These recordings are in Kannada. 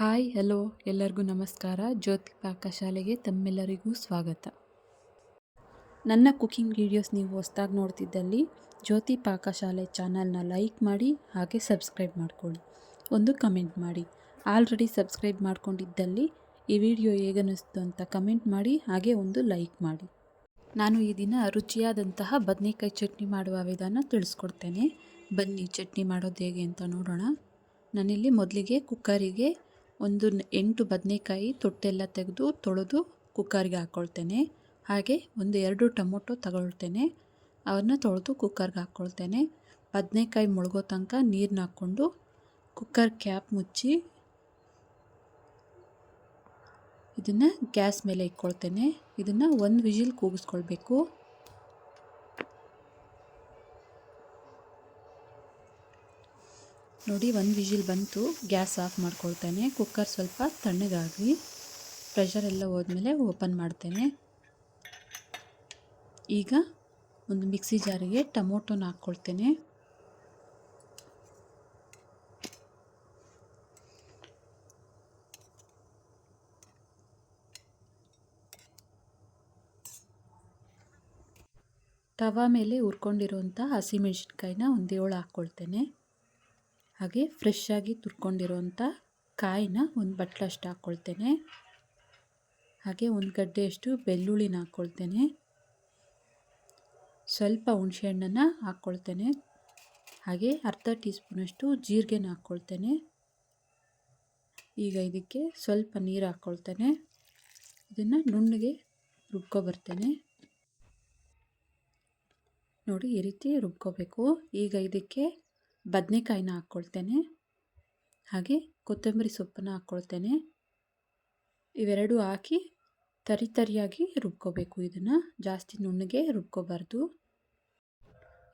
ಹಾಯ್, ಹಲೋ, ಎಲ್ಲರಿಗೂ ನಮಸ್ಕಾರ. ಜ್ಯೋತಿ ಪಾಕಶಾಲೆಗೆ ತಮ್ಮೆಲ್ಲರಿಗೂ ಸ್ವಾಗತ. ನನ್ನ ಕುಕಿಂಗ್ ವೀಡಿಯೋಸ್ ನೀವು ಹೊಸ್ದಾಗಿ ನೋಡ್ತಿದ್ದಲ್ಲಿ ಜ್ಯೋತಿ ಪಾಕಶಾಲೆ ಚಾನಲ್ನ ಲೈಕ್ ಮಾಡಿ, ಹಾಗೆ ಸಬ್ಸ್ಕ್ರೈಬ್ ಮಾಡ್ಕೊಳ್ಳಿ. ಒಂದು ಕಮೆಂಟ್ ಮಾಡಿ. ಆಲ್ರೆಡಿ ಸಬ್ಸ್ಕ್ರೈಬ್ ಮಾಡ್ಕೊಂಡಿದ್ದಲ್ಲಿ ಈ ವಿಡಿಯೋ ಹೇಗನ್ನಿಸ್ತು ಅಂತ ಕಮೆಂಟ್ ಮಾಡಿ, ಹಾಗೆ ಒಂದು ಲೈಕ್ ಮಾಡಿ. ನಾನು ಈ ದಿನ ರುಚಿಯಾದಂತಹ ಬದನೆಕಾಯಿ ಚಟ್ನಿ ಮಾಡುವ ವಿಧಾನ ತಿಳಿಸ್ಕೊಡ್ತೇನೆ. ಬನ್ನಿ, ಚಟ್ನಿ ಮಾಡೋದು ಹೇಗೆ ಅಂತ ನೋಡೋಣ. ನಾನಿಲ್ಲಿ ಮೊದಲಿಗೆ ಕುಕ್ಕರಿಗೆ ಒಂದು ಎಂಟು ಬದನೆಕಾಯಿ ತೊಟ್ಟೆಲ್ಲ ತೆಗೆದು ತೊಳೆದು ಕುಕ್ಕರ್ಗೆ ಹಾಕ್ಕೊಳ್ತೇನೆ. ಹಾಗೆ ಒಂದು ಎರಡು ಟೊಮೊಟೊ ತಗೊಳ್ತೇನೆ. ಅವನ್ನ ತೊಳೆದು ಕುಕ್ಕರ್ಗೆ ಹಾಕ್ಕೊಳ್ತೇನೆ. ಬದನೆಕಾಯಿ ಮುಳುಗೋ ತನಕ ನೀರನ್ನ ಹಾಕ್ಕೊಂಡು ಕುಕ್ಕರ್ ಕ್ಯಾಪ್ ಮುಚ್ಚಿ ಇದನ್ನು ಗ್ಯಾಸ್ ಮೇಲೆ ಇಟ್ಕೊಳ್ತೇನೆ. ಇದನ್ನು ಒಂದು ವಿಜಿಲ್ ಕೂಗಿಸ್ಕೊಳ್ಬೇಕು. ನೋಡಿ, ಒಂದು ವಿಜಿಲ್ ಬಂತು, ಗ್ಯಾಸ್ ಆಫ್ ಮಾಡ್ಕೊಳ್ತೇನೆ. ಕುಕ್ಕರ್ ಸ್ವಲ್ಪ ತಣ್ಣಗಾಗಲಿ. ಪ್ರೆಷರ್ ಎಲ್ಲ ಹೋದ್ಮೇಲೆ ಓಪನ್ ಮಾಡ್ತೇನೆ. ಈಗ ಒಂದು ಮಿಕ್ಸಿ ಜಾರಿಗೆ ಟೊಮೊಟೊನ ಹಾಕ್ಕೊಳ್ತೇನೆ. ತವಾ ಮೇಲೆ ಹುರ್ಕೊಂಡಿರುವಂಥ ಹಸಿಮೆಣ್ಸಿನ್ಕಾಯಿನ ಒಂದು ಏಳು ಹಾಕ್ಕೊಳ್ತೇನೆ. ಹಾಗೆ ಫ್ರೆಶ್ ಆಗಿ ತುರ್ಕೊಂಡಿರೋಂಥ ಕಾಯಿನ ಒಂದು ಬಟ್ಲಷ್ಟು ಹಾಕ್ಕೊಳ್ತೇನೆ ಹಾಗೆ ಒಂದು ಗಡ್ಡೆಯಷ್ಟು ಬೆಳ್ಳುಳ್ಳಿನ ಹಾಕ್ಕೊಳ್ತೇನೆ ಸ್ವಲ್ಪ ಹುಣಸೆಹಣ್ಣನ್ನು ಹಾಕ್ಕೊಳ್ತೇನೆ ಹಾಗೆ ಅರ್ಧ ಟೀ ಸ್ಪೂನಷ್ಟು ಜೀರಿಗೆನ ಹಾಕ್ಕೊಳ್ತೇನೆ ಈಗ ಇದಕ್ಕೆ ಸ್ವಲ್ಪ ನೀರು ಹಾಕ್ಕೊಳ್ತೇನೆ ಇದನ್ನು ನುಣ್ಣಗೆ ರುಬ್ಕೊಬರ್ತೇನೆ ನೋಡಿ ಈ ರೀತಿ ರುಬ್ಕೋಬೇಕು. ಈಗ ಇದಕ್ಕೆ ಬದನೆಕಾಯಿನ ಹಾಕ್ಕೊಳ್ತೇನೆ. ಹಾಗೆ ಕೊತ್ತಂಬರಿ ಸೊಪ್ಪನ್ನು ಹಾಕ್ಕೊಳ್ತೇನೆ. ಇವೆರಡು ಹಾಕಿ ತರಿ ತರಿಯಾಗಿ ರುಬ್ಕೋಬೇಕು. ಇದನ್ನು ಜಾಸ್ತಿ ನುಣ್ಣಗೆ ರುಬ್ಕೋಬಾರ್ದು.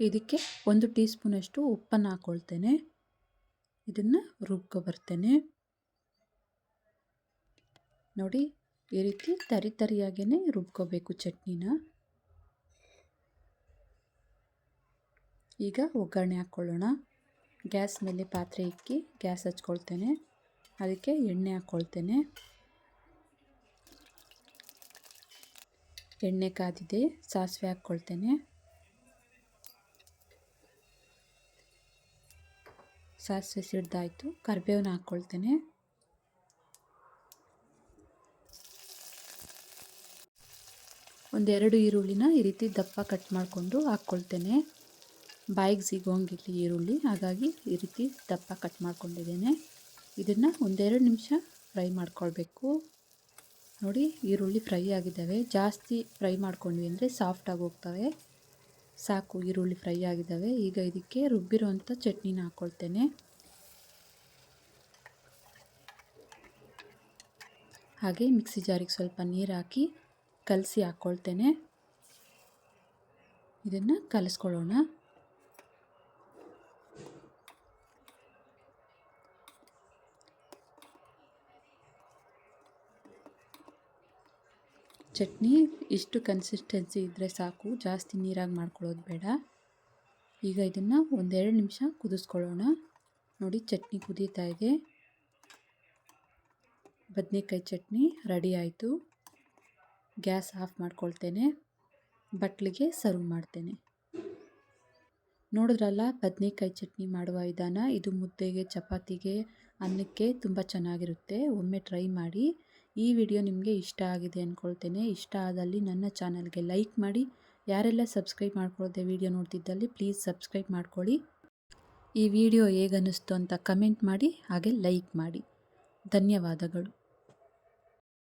ಇದಕ್ಕೆ ಒಂದು ಟೀ ಸ್ಪೂನಷ್ಟು ಉಪ್ಪನ್ನು ಹಾಕ್ಕೊಳ್ತೇನೆ. ಇದನ್ನು ರುಬ್ಕೊಬರ್ತೇನೆ. ನೋಡಿ, ಈ ರೀತಿ ತರಿ ತರಿಯಾಗೇ ರುಬ್ಕೋಬೇಕು ಚಟ್ನಿನ. ಈಗ ಒಗ್ಗರಣೆ ಹಾಕ್ಕೊಳ್ಳೋಣ. ಗ್ಯಾಸ್ ಮೇಲೆ ಪಾತ್ರೆ ಇಕ್ಕಿ ಗ್ಯಾಸ್ ಹಚ್ಕೊಳ್ತೇನೆ. ಅದಕ್ಕೆ ಎಣ್ಣೆ ಹಾಕ್ಕೊಳ್ತೇನೆ. ಎಣ್ಣೆ ಕಾದಿದೆ, ಸಾಸಿವೆ ಹಾಕ್ಕೊಳ್ತೇನೆ. ಸಾಸಿವೆ ಸಿಡ್ದಾಯಿತು ಕರಿಬೇವನ್ನ ಹಾಕ್ಕೊಳ್ತೇನೆ. ಒಂದೆರಡು ಈರುಳ್ಳಿನ ಈ ರೀತಿ ದಪ್ಪ ಕಟ್ ಮಾಡಿಕೊಂಡು ಹಾಕ್ಕೊಳ್ತೇನೆ. ಬಾಯಿಗೆ ಸಿಗೋಂಗಿಲ್ಲ ಈರುಳ್ಳಿ. ಹಾಗಾಗಿ ಈ ರೀತಿ ದಪ್ಪ ಕಟ್ ಮಾಡ್ಕೊಂಡಿದ್ದೇನೆ. ಇದನ್ನು ಒಂದೆರಡು ನಿಮಿಷ ಫ್ರೈ ಮಾಡ್ಕೊಳ್ಬೇಕು. ನೋಡಿ, ಈರುಳ್ಳಿ ಫ್ರೈ ಆಗಿದ್ದಾವೆ. ಜಾಸ್ತಿ ಫ್ರೈ ಮಾಡ್ಕೊಂಡ್ವಿ ಅಂದರೆ ಸಾಫ್ಟಾಗಿ ಹೋಗ್ತವೆ. ಸಾಕು, ಈರುಳ್ಳಿ ಫ್ರೈ ಆಗಿದ್ದಾವೆ. ಈಗ ಇದಕ್ಕೆ ರುಬ್ಬಿರೋವಂಥ ಚಟ್ನಿನ ಹಾಕ್ಕೊಳ್ತೇನೆ ಹಾಗೆ ಮಿಕ್ಸಿ ಜಾರಿಗೆ ಸ್ವಲ್ಪ ನೀರು ಹಾಕಿ ಕಲಸಿ ಹಾಕ್ಕೊಳ್ತೇನೆ ಇದನ್ನು ಕಲಿಸ್ಕೊಳ್ಳೋಣ. ಚಟ್ನಿ ಇಷ್ಟು ಕನ್ಸಿಸ್ಟೆನ್ಸಿ ಇದ್ದರೆ ಸಾಕು. ಜಾಸ್ತಿ ನೀರಾಗಿ ಮಾಡ್ಕೊಳ್ಳೋದು ಬೇಡ. ಈಗ ಇದನ್ನು ಒಂದೆರಡು ನಿಮಿಷ ಕುದಿಸ್ಕೊಳ್ಳೋಣ. ನೋಡಿ ಚಟ್ನಿ ಕುದೀತಾ ಇದೆ. ಬದನೆಕಾಯಿ ಚಟ್ನಿ ರೆಡಿ ಆಯಿತು. ಗ್ಯಾಸ್ ಆಫ್ ಮಾಡ್ಕೊಳ್ತೇನೆ. ಬಟ್ಲಿಗೆ ಸರ್ವ್ ಮಾಡ್ತೇನೆ. ನೋಡಿದ್ರಲ್ಲ, ಬದನೆಕಾಯಿ ಚಟ್ನಿ ಮಾಡುವ ವಿಧಾನ. ಇದು ಮುದ್ದೆಗೆ, ಚಪಾತಿಗೆ, ಅನ್ನಕ್ಕೆ ತುಂಬ ಚೆನ್ನಾಗಿರುತ್ತೆ. ಒಮ್ಮೆ ಟ್ರೈ ಮಾಡಿ ಈ ವಿಡಿಯೋ ನಿಮಗೆ ಇಷ್ಟ ಆಗಿದೆ ಅಂದ್ಕೊಳ್ತೇನೆ ಇಷ್ಟ ಆದಲ್ಲಿ ನನ್ನ ಚಾನಲ್ಗೆ ಲೈಕ್ ಮಾಡಿ. ಯಾರೆಲ್ಲ ಸಬ್ಸ್ಕ್ರೈಬ್ ಮಾಡ್ಕೊಳ್ಳೋದೆ ವಿಡಿಯೋ ನೋಡ್ತಿದ್ದಲ್ಲಿ ಪ್ಲೀಸ್ ಸಬ್ಸ್ಕ್ರೈಬ್ ಮಾಡ್ಕೊಳ್ಳಿ. ಈ ವಿಡಿಯೋ ಹೇಗನ್ನಿಸ್ತು ಅಂತ ಕಮೆಂಟ್ ಮಾಡಿ, ಹಾಗೆ ಲೈಕ್ ಮಾಡಿ. ಧನ್ಯವಾದಗಳು.